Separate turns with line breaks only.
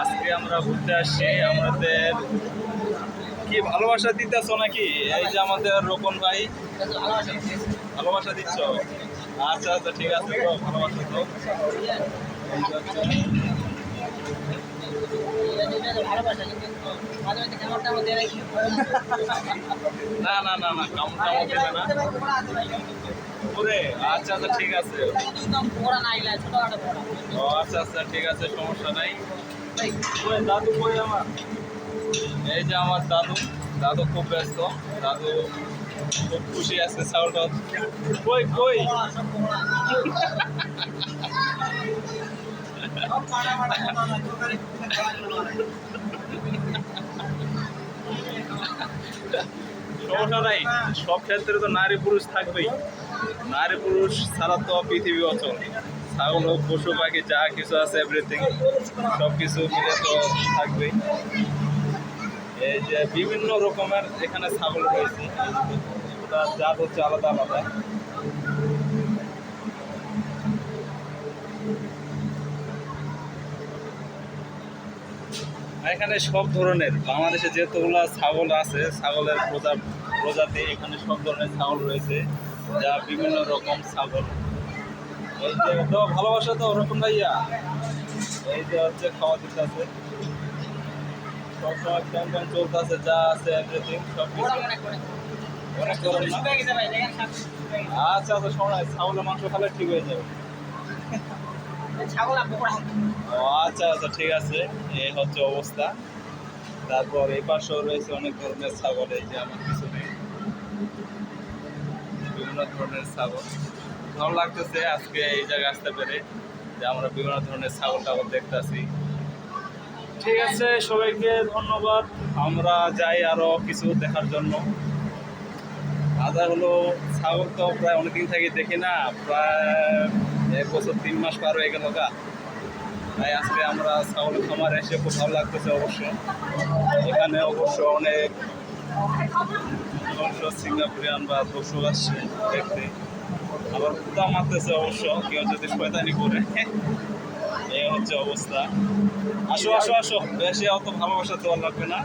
আজকে আমরা ঘুরতে আসছি, আমাদের কি ভালোবাসা দিতেছ নাকি? এই যে আমাদের রোপন ভাই, ভালোবাসা দিচ্ছ? আচ্ছা আচ্ছা ঠিক আছে, তো ভালোবাসা তো না না না না কাম কাম দেবে না। আচ্ছা আচ্ছা ঠিক আছে। আচ্ছা আচ্ছা ঠিক আছে, সমস্যা নাই। দাদু আমার? এই যে আমার দাদু। দাদু খুব ব্যস্ত। দাদু খুব খুশি আছে কই কই? সমস্যা নাই। সব ক্ষেত্রে তো নারী পুরুষ থাকবেই। নারী পুরুষ ছাড়া তো পৃথিবী অচল। ছাগল হোক, পশু, পাখি, যা কিছু আছে এভরিথিং সব কিছু মিলে তো থাকবেই। এই যে বিভিন্ন রকমের এখানে ছাগল রয়েছে। ওটা জাত হচ্ছে আলাদা আলাদা। এখানে সব ধরনের, বাংলাদেশে যেতগুলা ছাগল আছে, ছাগলের প্রজা প্রজাতি, এখানে সব ধরনের ছাগল রয়েছে। যা বিভিন্ন রকম ছাগল। এই যে তো ভালোবাসা তো ওরকম ভাইয়া। এই যে হচ্ছে খাওয়া দিতে আছে সবসময় ক্যান ক্যান চলতেছে যা আছে এভরিথিং সব কিছু। আচ্ছা আচ্ছা নাই, ছাগলের মাংস খেলে ঠিক হয়ে যাবে। ও আচ্ছা আচ্ছা ঠিক আছে। এই হচ্ছে অবস্থা। তারপর এই পাশেও রয়েছে অনেক ধরনের ছাগল এই যে আমার পিছনে বিভিন্ন ধরনের ছাগল। ভালো লাগতেছে আজকে এই জায়গায় আসতে পেরে যে আমরা বিভিন্ন ধরনের ছাগল টাগল দেখতেছি। ঠিক আছে, সবাইকে ধন্যবাদ। আমরা যাই আরও কিছু দেখার জন্য। আদা হলো ছাগল তো প্রায় অনেকদিন থেকে দেখি না, প্রায় এক বছর, তিন মাস পার হয়ে গেল গা। তাই আজকে আমরা ছাগল খামার এসে খুব ভালো লাগতেছে অবশ্য এখানে অবশ্য অনেক সিঙ্গাপুরিয়ান বা দর্শক আসছে দেখতে আবার কুতা মারতেছে অবশ্য, কেউ যদি শয়তানি করে। এই হচ্ছে অবস্থা। আসো আসো আসো। বেশি অত ভালোবাসা দেওয়া লাগবে না।